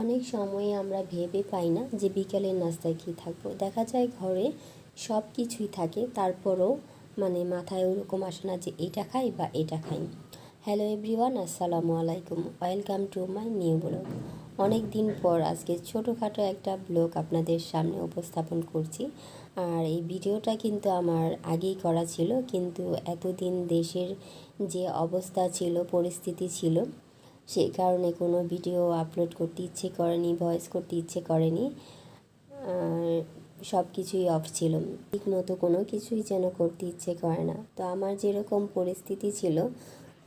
অনেক সময় আমরা ভেবে পাই না যে বিকেলের নাস্তায় কী থাকব। দেখা যায় ঘরে সব কিছুই থাকে, তারপরও মানে মাথায় ওরকম আসে না যে এটা খাই বা এটা খাই হ্যালো এভরিওয়ান আসসালামু আলাইকুম। Welcome to my new blog অনেক দিন পর আজকে ছোটোখাটো একটা ব্লগ আপনাদের সামনে উপস্থাপন করছি। আর এই ভিডিওটা কিন্তু আমার আগেই করা ছিল, কিন্তু এতদিন দেশের যে অবস্থা ছিল, পরিস্থিতি ছিল সেই কারণে কোনো ভিডিও আপলোড করতে ইচ্ছে করেনি ভয়েস করতে ইচ্ছে করেনি। আর সব কিছুই অফ ছিল। ঠিক মতো কোনো কিছুই যেন করতে ইচ্ছে করে না। তো আমার যেরকম পরিস্থিতি ছিল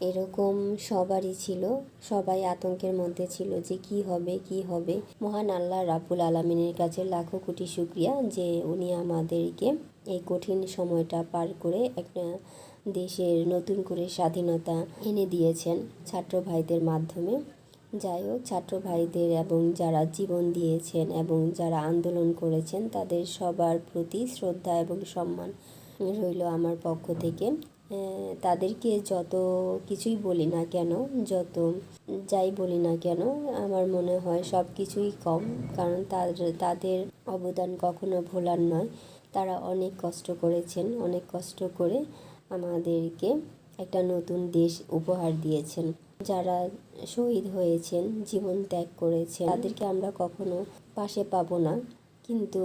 এরকম সবারই ছিল, সবাই আতঙ্কের মধ্যে ছিল যে কি হবে কি হবে। মহান আল্লাহ রাব্বুল আলমিনের কাছে লাখো কোটি শুক্রিয়া যে উনি আমাদেরকে এই কঠিন সময়টা পার করে একটা দেশের নতুন করে স্বাধীনতা এনে দিয়েছেন ছাত্র ভাইদের মাধ্যমে। যাই হোক, ছাত্র ভাইদের এবং যারা জীবন দিয়েছেন এবং যারা আন্দোলন করেছেন, তাদের সবার প্রতি শ্রদ্ধা এবং সম্মান রইল আমার পক্ষ থেকে। তাদেরকে যত কিছুই বলি না কেন, যত যাই বলি না কেন, আমার মনে হয় সব কিছুই কম। কারণ তাদের তাদের অবদান কখনো ভোলার নয়। তারা অনেক কষ্ট করেছেন, অনেক কষ্ট করে আমাদেরকে একটা নতুন দেশ উপহার দিয়েছেন। যারা শহীদ হয়েছেন, জীবন ত্যাগ করেছেন, তাদেরকে আমরা কখনো পাশে পাবো না। কিন্তু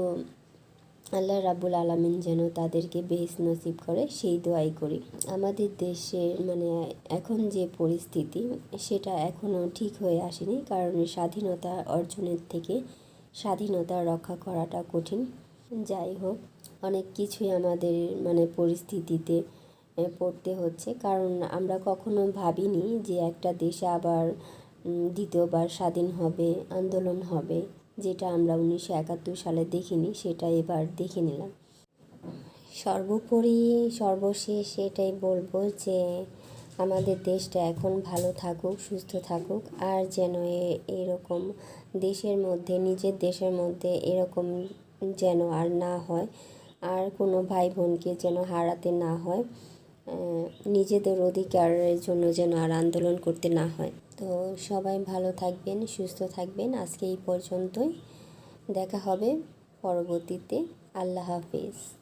আল্লাহ রাব্বুল আলামিন যেন তাদেরকে বেশ নসিব করে সেই দোয়াই করি। আমাদের দেশের মানে এখন যে পরিস্থিতি, সেটা এখনও ঠিক হয়ে আসেনি কারণ স্বাধীনতা অর্জনের থেকে স্বাধীনতা রক্ষা করাটা কঠিন। যাই হোক, অনেক কিছুই আমাদের মানে পরিস্থিতিতে পড়তে হচ্ছে। কারণ আমরা কখনো ভাবিনি যে একটা দেশে আবার দ্বিতীয়বার স্বাধীন হবে, আন্দোলন হবে। যেটা আমরা উনিশশো একাত্তর সালে দেখিনি, সেটা এবার দেখে নিলাম। সর্বোপরি সর্বশেষ এটাই বলব যে, আমাদের দেশটা এখন ভালো থাকুক, সুস্থ থাকুক, আর যেন এরকম দেশের মধ্যে, নিজের দেশের মধ্যে এরকম যেন আর না হয়, আর কোনো ভাই বোনকে যেন হারাতে না হয়। নিজেদের অধিকারের জন্য যেন আর আন্দোলন করতে না হয়। তো সবাই ভালো থাকবেন, সুস্থ থাকবেন। আজকে এই পর্যন্তই। দেখা হবে পরবর্তীতে। আল্লাহ হাফিজ।